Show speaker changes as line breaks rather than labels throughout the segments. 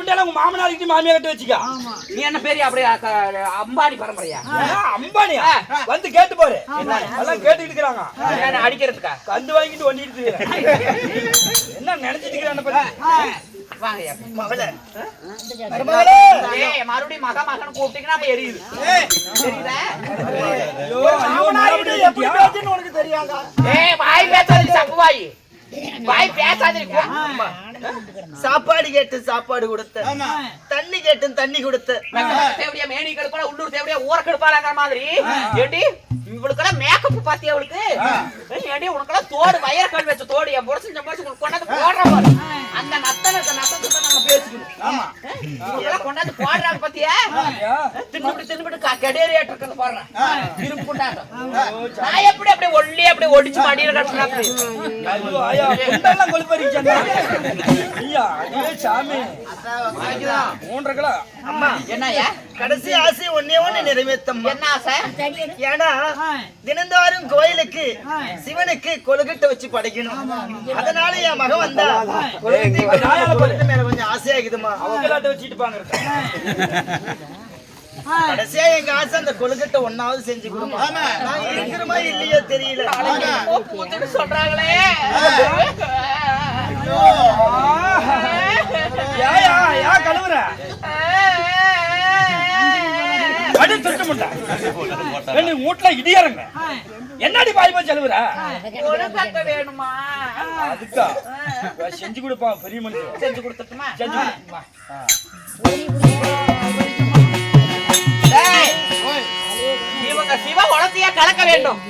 உங்க மாமனார்கிட்ட மாமியா கட்டு வச்சுக்க.
நீ என்ன பெரிய அப்படியே அம்பானி பரம்பரையா?
அம்பானியா? வந்து கேட்டு போரு. எல்லாம் கேட்டுக்கிட்டு இருக்கிறாங்க.
அடிக்கிறதுக்கா?
கந்து வாங்கிட்டு இருக்கிறேன். என்ன நினைச்சிட்டு இருக்கிறான்
மறுபடியும் மக மகன் கூப்பிட்டீங்கன்னா எரியுது. தெரியுதா? வாய் பேசாதீங்க சப்பு வாய். வாய் பேசாதீங்க
சாப்பாடு கேட்டு சாப்பாடு கொடுத்த. தண்ணி கேட்டு தண்ணி கொடுத்த.
தேவடியா மேனி கெடுப்பா உள்ளூர் தேவடியா ஊர கெடுப்பாங்கிற மாதிரி. ஏடி இவளுக்கெல்லாம் மேக்கப் பாத்தி அவளுக்கு? ஏடி உனக்கெல்லாம் தோடு வயர கல் வச்ச தோடு என் புரசு உங்களுக்கு கொண்டாந்து போடுற கொண்டாந்து போடுறாங்க பாத்தியா? தின்னுபிட்டு தின்னுபிட்டு கெடேரி ஏற்றிருக்கிறது பாடுறேன் இரும்பு கொண்டாட்டம். நான் எப்படி அப்படியே ஒல்லி அப்படியே ஒடிச்சு மடியில கட்டுறேன்
ஐயோ, ஐயா, குண்டெல்லாம் கொழுப்பறிச்சாண்டா. ஐயா, அடே சாமி. மூன்றரை கிலோ.
அம்மா
என்னய்யா?
கடைசி ஆசை ஒன்னே ஒண்ணு நிறைவேத்தம்மா.
என்ன ஆசை?
ஏன்னா தினந்தோறும் கோயிலுக்கு சிவனுக்கு கொழுக்கட்டை வச்சு படைக்கணும். அதனால என் மகன் வந்தா கொழுக்கட்டை மேல கொஞ்சம் ஆசையாகுதுமா.
வச்சுட்டு பாங்க.
கடைசியா எங்க ஆசை அந்த கொழுக்கட்டை ஒன்னாவது செஞ்சு கொடுமா நாங்க இருக்கிறோமா இல்லையோ தெரியல.
சொல்றாங்களே.
அடி திருட்டு முண்டை. ஏண்டி, வீட்டுல இடியாருங்க என்னடி பாய் போய் செலவுற
வேணுமா?
அதுக்கா? செஞ்சு கொடுப்பான் பெரிய மனுஷன்.
செஞ்சு கொடுத்துட்டுமா?
செஞ்சு கொடு.
வேண்டும்.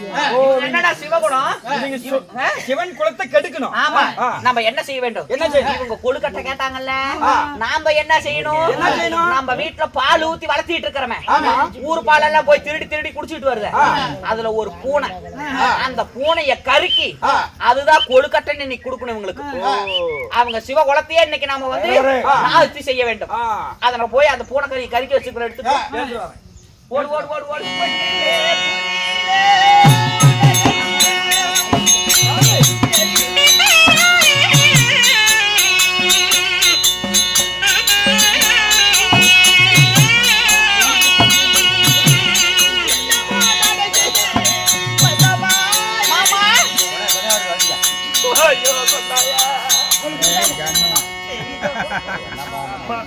என்னடா சிவகுணம்?
நீங்க சு-
ஆ?
சிவன் குலத்தை கெடுக்கணும்.
ஆமா
ஆ.
நம்ம என்ன செய்ய வேண்டும்?
என்ன செய்யணும்?
இவங்க கொழுக்கட்டை கேட்டாங்கல்ல. நாம என்ன செய்யணும்?
என்ன செய்யணும்?
நம்ம வீட்டுல பால் ஊத்தி வளர்த்திட்டு இருக்கிறோமே. ஊர் பால் எல்லாம் போய் திருடி திருடி குடிச்சிட்டு வருது. அதுல ஒரு பூனை. அந்த பூனைய கருக்கி அதுதான் கொழுக்கட்டைன்னு இன்னைக்கு கொடுக்கணும் இவங்களுக்கு. அவங்க சிவ குலத்தையே இன்னைக்கு நாம வந்து. நாழ்த்தி செய்ய வேண்டும்.
ஆ.
அதனால போய் அந்த பூனை கறி கறிக்க வச்சுக்கிற எடுத்து
எடுத்துட்டு.
ஓடு ஓடு ஓடு ஓடு.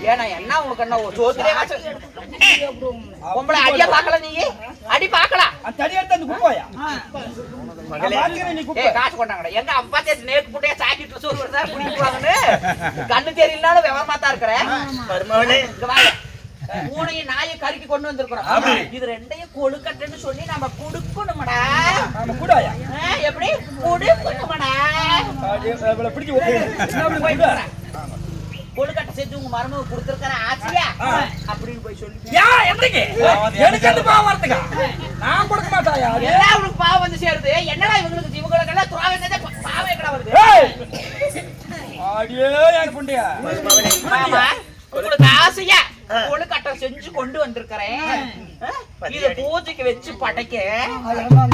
ஏன்னா என்ன உனக்கு என்ன காசு பொம்பளை அடியா பாக்கல நீ? அடி பாக்கலாம்
அந்த தடி எடுத்து அந்த குப்பையா?
காசு கொண்டாங்கடா. எங்க அப்பா தேச்சு நேக்கு புட்டைய சாக்கிட்டு சோறு வருதா குடிக்குவாங்கன்னு கண்ணு தெரியலனாலும் விவரமா தான் இருக்கிறேன் பூனையும் நாயும் கறிக்கு கொண்டு வந்திருக்கிறோம். இது ரெண்டையும் கொழுக்கட்டைன்னு சொல்லி நம்ம குடுக்கணுமடா. எப்படி? குடுக்கணுமடா. கொழுக்கட்டை செஞ்சு உங்க மருமக கொடுத்துருக்கிற ஆசையா அப்படின்னு போய் சொல்லி
ஏன் என்னைக்கு? எனக்கு எந்த பாவம் வரதுக்கா? நான் கொடுக்க மாட்டாயா?
எல்லாம் அவனுக்கு பாவம் வந்து சேருது என்னடா இவங்களுக்கு இவங்களுக்கெல்லாம் துறாவை செஞ்சா பாவம் எங்கடா வருது!
அடியே என் புண்டையா.
மாமா உங்களுக்கு ஆசையா கொழுக்கட்டை செஞ்சு கொண்டு வந்திருக்கிறேன்? இத பூஜைக்கு வச்சு படைக்க.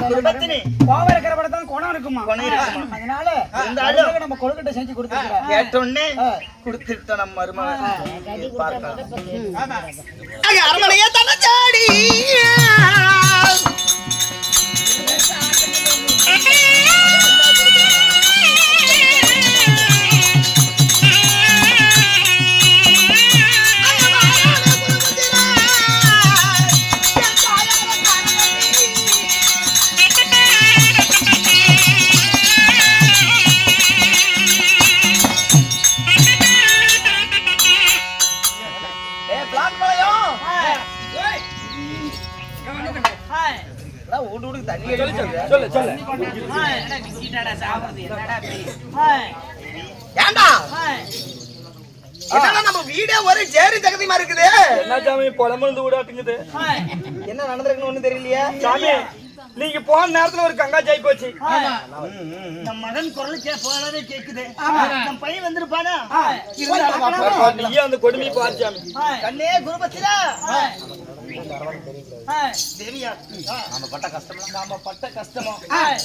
குடும்பத்தினி
கோவம் இருக்கிற படம் தான் குணம் இருக்குமா?
குணம் இருக்குமா.
அதனால
இருந்தாலும்
நம்ம கொழுக்கட்டை செஞ்சு கொடுத்துருக்கோம்
கேட்டோன்னே கொடுத்துட்டோம் நம்ம மருமகன் அரமனையே தனச்சாடி. வீடு வீடு தண்ணி
சொல்லு சொல்லு?
ஏண்டா நம்ம வீடே ஒரு ஜேரி இருக்குது?
என்ன சாமி புலம்புந்து விடாட்டுங்குது
என்ன நடந்திருக்குன்னு ஒண்ணும் தெரியலையா.
சாமி நீங்க போன நேரத்துல ஒரு கங்கா ஜாய் போச்சு.
நம்ம மகன் குரல் கே போனதே கேக்குது. நம்ம பையன் வந்திருப்பானா?
நீயே அந்த கொடுமையை பாரு சாமி.
கண்ணே குருபத்திரா. தேவியா.
நம்ம பட்ட கஷ்டம்
நாம பட்ட கஷ்டமோ?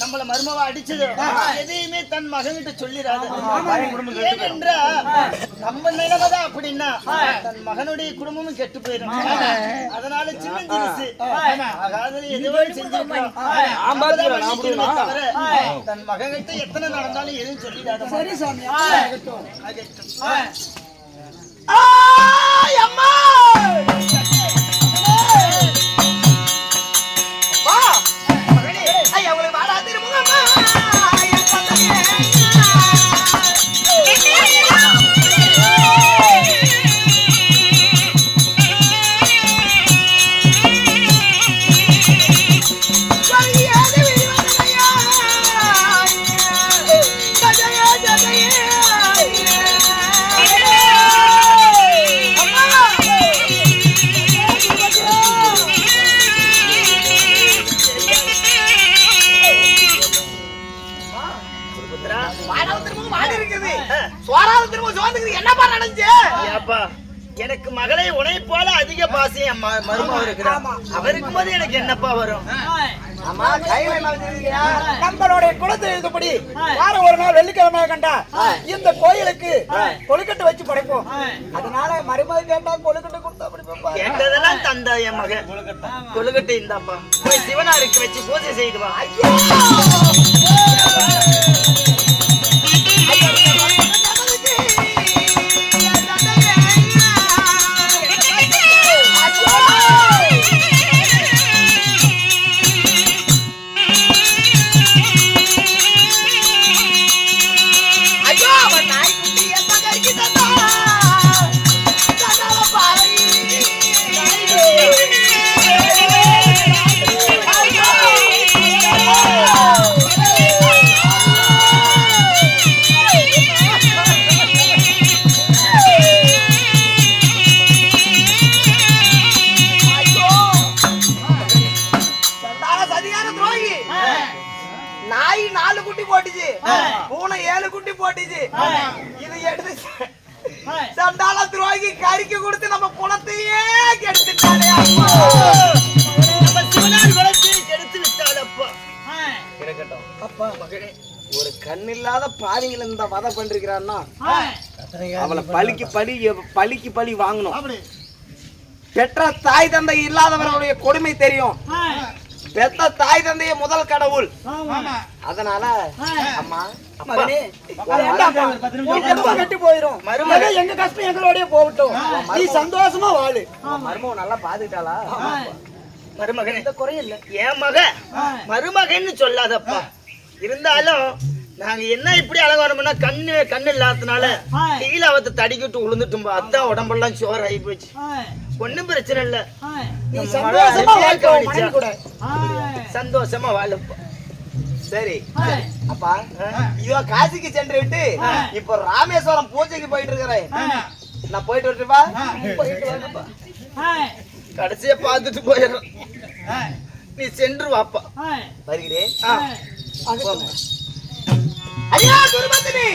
நம்மள மருமவா அடிச்சதோ. எதையுமே தன் மகன்கிட்ட சொல்லிடாத ஏனென்றா நம்ம நிலைமைதான் அப்படின்னா தன் மகனுடைய குடும்பமும் கெட்டு போயிடும். அதனால சின்ன சிறுசு அதாவது எதுவோ தவிர தன் மகன்கிட்ட எத்தனை நடந்தாலும் எதுவும் சொல்லிடாத சரி சாமி. அம்மா மருமக இருக்கிறான் அவருக்கு போது எனக்கு என்னப்பா வரும்? ஆமா கையில
நம்மளுடைய குலத்தை எழுதப்படி வாரம் ஒரு நாள் வெள்ளிக்கிழமை கண்டா இந்த கோயிலுக்கு கொழுக்கட்டை வச்சு படைப்போம். அதனால மருமக கேட்டா கொழுக்கட்டை கொடுத்தா படைப்போம்
கேட்டதெல்லாம் தந்தா என் மகன். கொழுக்கட்டை இந்தாப்பா. போய் சிவனாருக்கு வச்சு பூஜை செய்து வா. ஐயோ! போட்டுச்சு இது எடுத்து சண்டால துரோகி கறிக்கு கொடுத்து நம்ம குளத்தையே கெடுத்துட்டானே அப்பா. நம்ம சிவனார் குலத்தை கெடுத்து விட்டாள் அப்பா
அப்பா ஒரு கண்ணில்லாத பாவிகள் இந்த வதை பண்றான்னா அவளை பலிக்கு பலி பலிக்கு பலி வாங்கணும். பெற்ற தாய் தந்தை இல்லாதவர்களுடைய கொடுமை தெரியும். பெத்த தாய் தந்தைய முதல் கடவுள். அதனால அம்மா
மகனே,
கட்டி போயிரும். எங்க கஷ்டம் எங்களோடய போகட்டும். நீ சந்தோஷமா வாழு. மருமக நல்லா பாத்துக்கிட்டாளா?
மருமகனே
எந்த குறையும் இல்ல.
என் மக மருமகன்னு சொல்லாதப்பா. இருந்தாலும் நாங்க என்ன இப்படி அலங்காரம்னா கண்ணு கண்ணு இல்லாததுனால கீழே அவத்தை தடிக்கிட்டு விழுந்துட்டும்பா அதான் உடம்பெல்லாம் சோறு ஆகி போச்சு ஒண்ணும் பிரச்சனை இல்ல.
நீ சந்தோஷமா வாழ்க்கை
சந்தோஷமா வாழப்பா.
சரி. அப்பா இதோ காசிக்கு சென்று விட்டு இப்போ ராமேஸ்வரம் பூஜைக்கு போயிட்டு இருக்கிறேன் நான் போயிட்டு வரட்டுப்பா. போயிட்டு வரட்டுப்பா.
கடைசியா பார்த்துட்டு போயிடும். நீ சென்று வாப்பா.
வருகிறேன். ஐயா குருபத்தினி!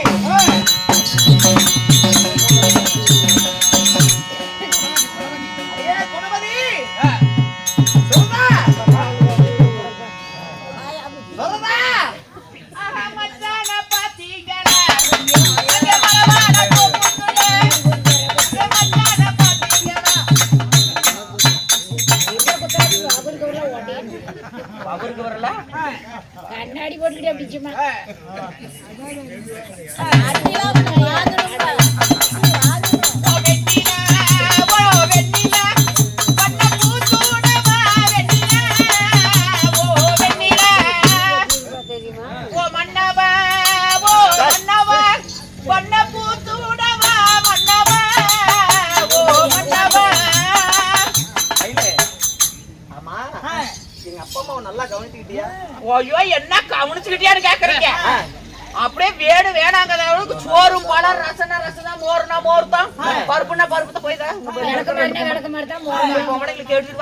கவனிச்சுக்கிட்டியா
ஐயோ என்ன கவனிச்சுக்கிட்டியான்னு கேக்குறீங்க? அப்படியே வேடு வேணாங்கிற அளவுக்கு சோறும் பழம் ரசனா ரசனா மோர்னா மோர் தான் பருப்புனா பருப்பு தான் போய் தான்.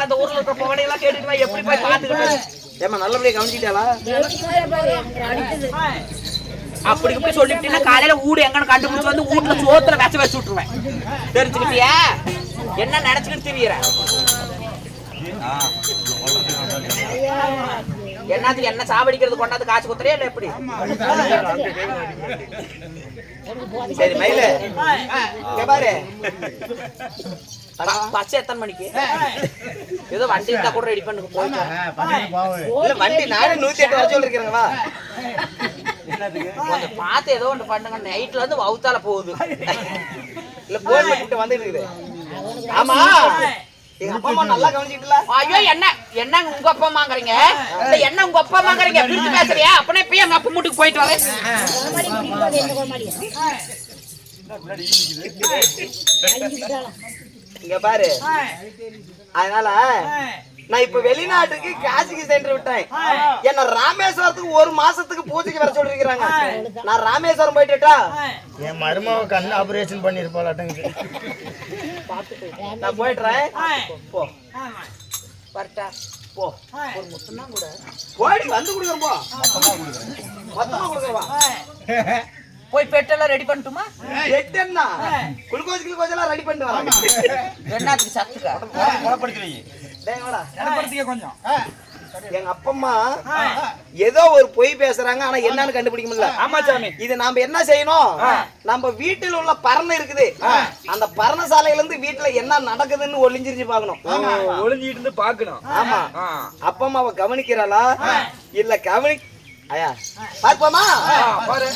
அந்த ஊர்ல இருக்கிற பொம்பளை எல்லாம் கேட்டுட்டு எப்படி போய் பாத்துக்கிட்டு
ஏமா நல்லபடியா
அடிக்குது.
அப்படி இப்படி சொல்லிட்டீங்கன்னா காலையில ஊடு எங்கன்னு கண்டுபிடிச்சு வந்து வீட்டுல சோத்துல வச்ச வச்சு விட்டுருவேன். தெரிஞ்சுக்கிட்டியா? என்ன நினைச்சுக்கிட்டு தெரியற? என்னத்துக்கு என்ன சாவடிக்கிறது கொண்டாந்து காசு குத்துறியா இல்ல எப்படி?
சரி மயிலு. பாரு.
பஸ் எத்தனை மணிக்கு? ஏதோ வண்டி இருந்தா கூட ரெடி பண்ணு போயிட்டு வரேன்.
வண்டி நானே நூத்தி எட்டு வர சொல்லிருக்கிறேங்க வா.
கொஞ்சம் பார்த்து ஏதோ ஒன்று பண்ணுங்க நைட்ல இருந்து வவுத்தால போகுது.
இல்ல போன் பண்ணிட்டு வந்துட்டு இருக்குது. ஆமா. எங்க அப்பா அம்மா நல்லா கவனிச்சிட்டுல
ஐயோ என்ன? என்ன உங்க அப்பா அம்மாங்கறீங்க? இல்ல என்ன உங்க அப்பா அம்மாங்கறீங்க? பிரிச்சு பேசுறியா? அப்பனே போய் எங்க அப்பா வீட்டுக்கு போயிட்டு வரேன்.
இங்க பாரு. அதனால நான் இப்ப வெளிநாட்டுக்கு காசிக்கு சென்று விட்டேன். என்ன ராமேஸ்வரத்துக்கு ஒரு மாசத்துக்கு பூஜைக்கு வர சொல்லிருக்கிறாங்க. நான் ராமேஸ்வரம் போயிட்டுட்டா?
என் மருமக கண் ஆபரேஷன் பண்ணிருப்பாளாட்டங்க
நான் போயிட்டுறேன் போ.
வரட்டா
போ.
ஒரு முத்தம் கூட.
போடி வந்து கொடுக்குறேன் போ. மொத்தமா கொடுக்குறவா
போய் பெட்டெல்லாம் ரெடி பண்ணட்டுமா?
எட்டன்னா குளுக்கோஸ் குளுக்கோஸ் எல்லாம் ரெடி பண்ணிட்டு வராங்க.
என்னத்துக்கு சத்துக்கா?
குணப்படுத்தி வை
டேய் வாடா.
குணப்படுத்திக்க கொஞ்சம்.
எங்க அப்பா அம்மா ஏதோ ஒரு பொய் பேசுறாங்க ஆனா என்னன்னு கண்டுபிடிக்க முடியல
ஆமா சாமி.
இது நாம என்ன செய்யணும்? நம்ம வீட்டில் உள்ள பரணை இருக்குது. அந்த பரணசாலையில இருந்து வீட்டுல என்ன நடக்குதுன்னு ஒளிஞ்சிருச்சு பார்க்கணும்.
ஒளிஞ்சிட்டு இருந்து பாக்கணும்
ஆமா. அப்பா அம்மாவை கவனிக்கிறாளா? இல்ல கவனி ஐயா பார்ப்போமா?
பாரு.